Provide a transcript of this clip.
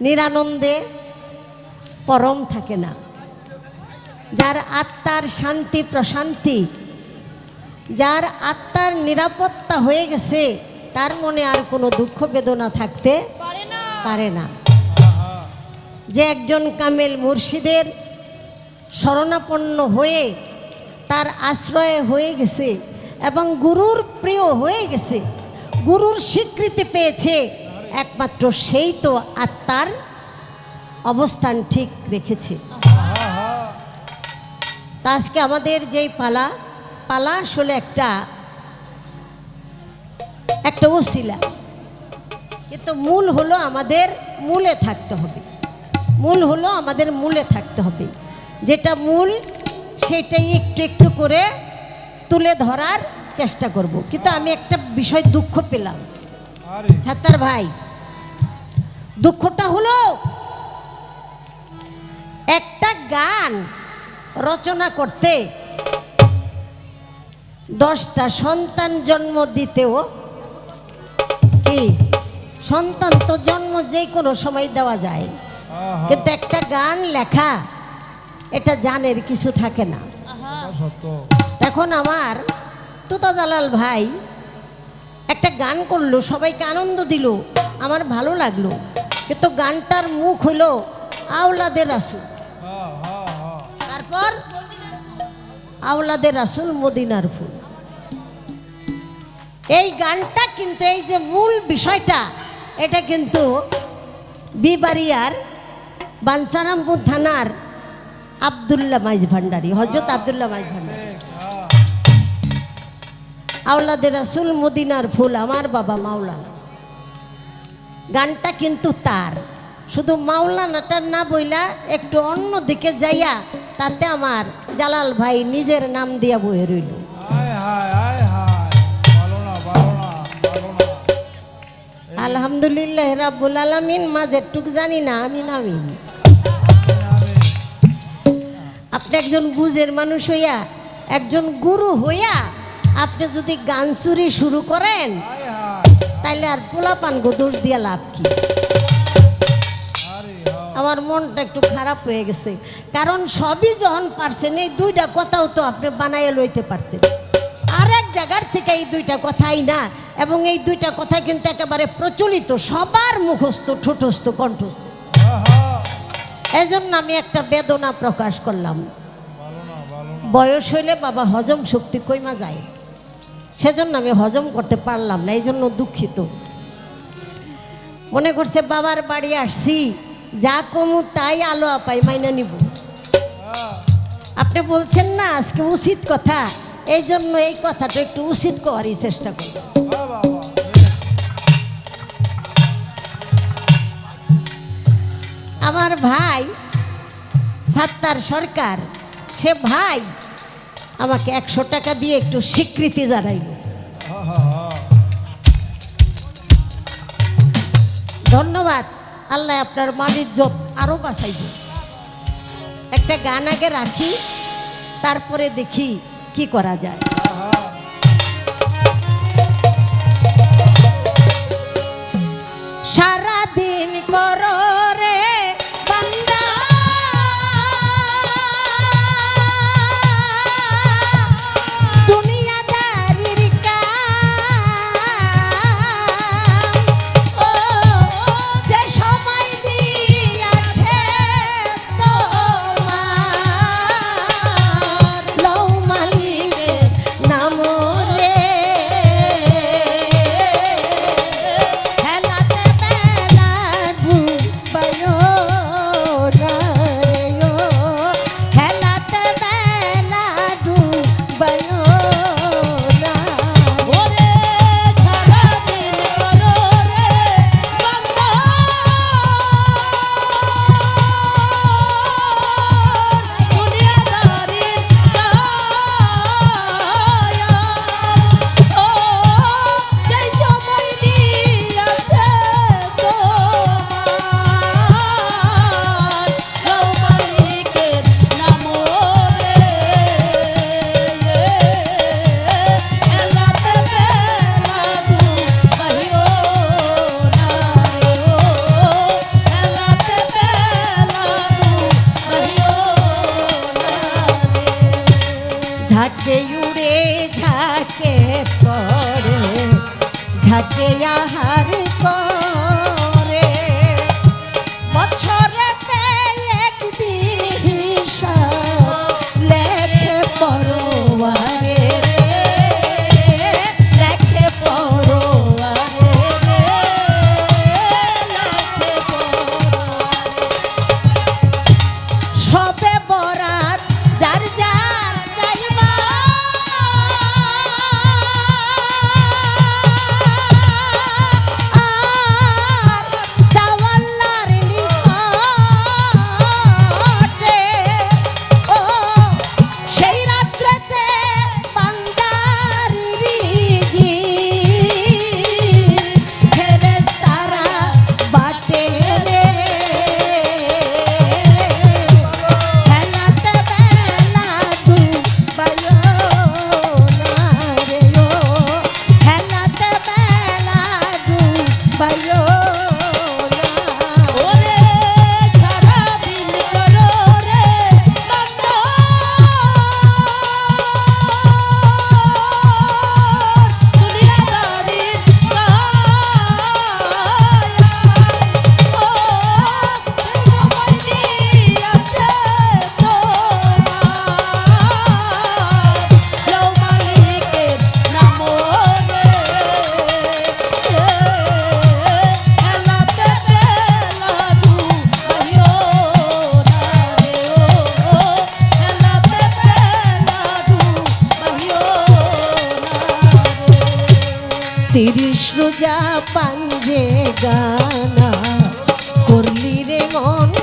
নিরানন্দে পরম থাকে না। যার আত্মার শান্তি প্রশান্তি যার আত্মার নিরাপত্তা হয়ে গেছে তার মনে আর কোনো দুঃখ বেদনা থাকতে পারে না। পারে না। যে একজন কামেল মুর্শিদের শরণাপন্ন হয়ে তার আশ্রয়ে হয়ে গেছে এবং গুরুর প্রিয় হয়ে গেছে গুরুর স্বীকৃতি পেয়েছে একমাত্র সেই তো আত্মার অবস্থান ঠিক রেখেছে। তা আজকে আমাদের যেই পালা পালা আসলে একটা একটা ওসিলা। কিন্তু মূল হলো আমাদের মূলে থাকতে হবে। মূল হলো আমাদের মূলে থাকতে হবে। যেটা মূল, সেটাই একটু একটু করে তুলে ধরার চেষ্টা করব। কিন্তু আমি একটা বিষয় দুঃখ পেলাম। ছাত্র ভাই দুঃখটা হলো একটা গান রচনা করতে দশটা সন্তান জন্ম দিতেও কি? সন্তান তো জন্ম যে কোনো সময় দেওয়া যায়। কিন্তু একটা গান লেখা এটা জানের কিছু থাকে না। এখন আমার তুতা জালাল ভাই একটা গান করল, সবাইকে আনন্দ দিল, আমার ভালো লাগল। কিন্তু গানটার মুখ হলো আওলাদের রাসুল। হ্যাঁ হ্যাঁ হ্যাঁ তারপর আওলাদের রাসুল মদিনার ফুল। এই গানটা কিন্তু, এই যে মূল বিষয়টা, এটা কিন্তু বিবারিয়ার বাঞ্ছারামপুর থানার আবদুল্লাহ মাইজ ভান্ডারি হজরত আবদুল্লাহ মাইজ ভান্ডারি। আওলাদের রাসুল মদিনার ফুল আমার বাবা মাওলানা গানটা কিন্তু তার। শুধু মাওলানাটার না বইলা একটু অন্য দিকে যাইয়া তাতে আমার জালাল ভাই নিজের নাম দিয়া বয়ে রইল। আলহামদুলিল্লাহ রাব্বুল আলামিন মাঝের টুক জানি না আমি নামিন আপনি একজন বুঝের মানুষ হইয়া একজন গুরু হইয়া আপনি যদি গান চুরি শুরু করেন তাইলে আর পোলাপান দোষ দিয়া লাভ কি? আমার মনটা একটু খারাপ হয়ে গেছে। কারণ সবই যখন পারছেন এই দুইটা কথাও তো আপনি বানাইয়া লইতে পারতেন। আর এক জায়গার থেকে এই দুইটা কথাই না এবং এই দুইটা কথা কিন্তু একেবারে প্রচলিত সবার মুখস্থ ঠোঁটস্থ কণ্ঠস্থ। এই জন্য আমি একটা বেদনা প্রকাশ করলাম। বয়স হইলে বাবা হজম শক্তি কইমা যায়? সেজন্য আমি হজম করতে পারলাম না এই জন্য দুঃখিত মনে করছে, বাবার বাড়ি আসছি, যা কমু তাই আলো আপাই মাইনা নিব আপনি বলছেন না, আজকে উচিত কথা এই জন্য এই কথাটা একটু উচিত করারই চেষ্টা করি। আমার ভাই সাত্তার সরকার, সে ভাই আমাকে একশো টাকা দিয়ে একটু স্বীকৃতি জানাইল। ধন্যবাদ। আল্লাহ আপনার মানির জব আরও বাঁচাইব। একটা গান আগে রাখি, তারপরে দেখি কি করা যায়। সোজা পাঞ্জে গানা করলি রে মন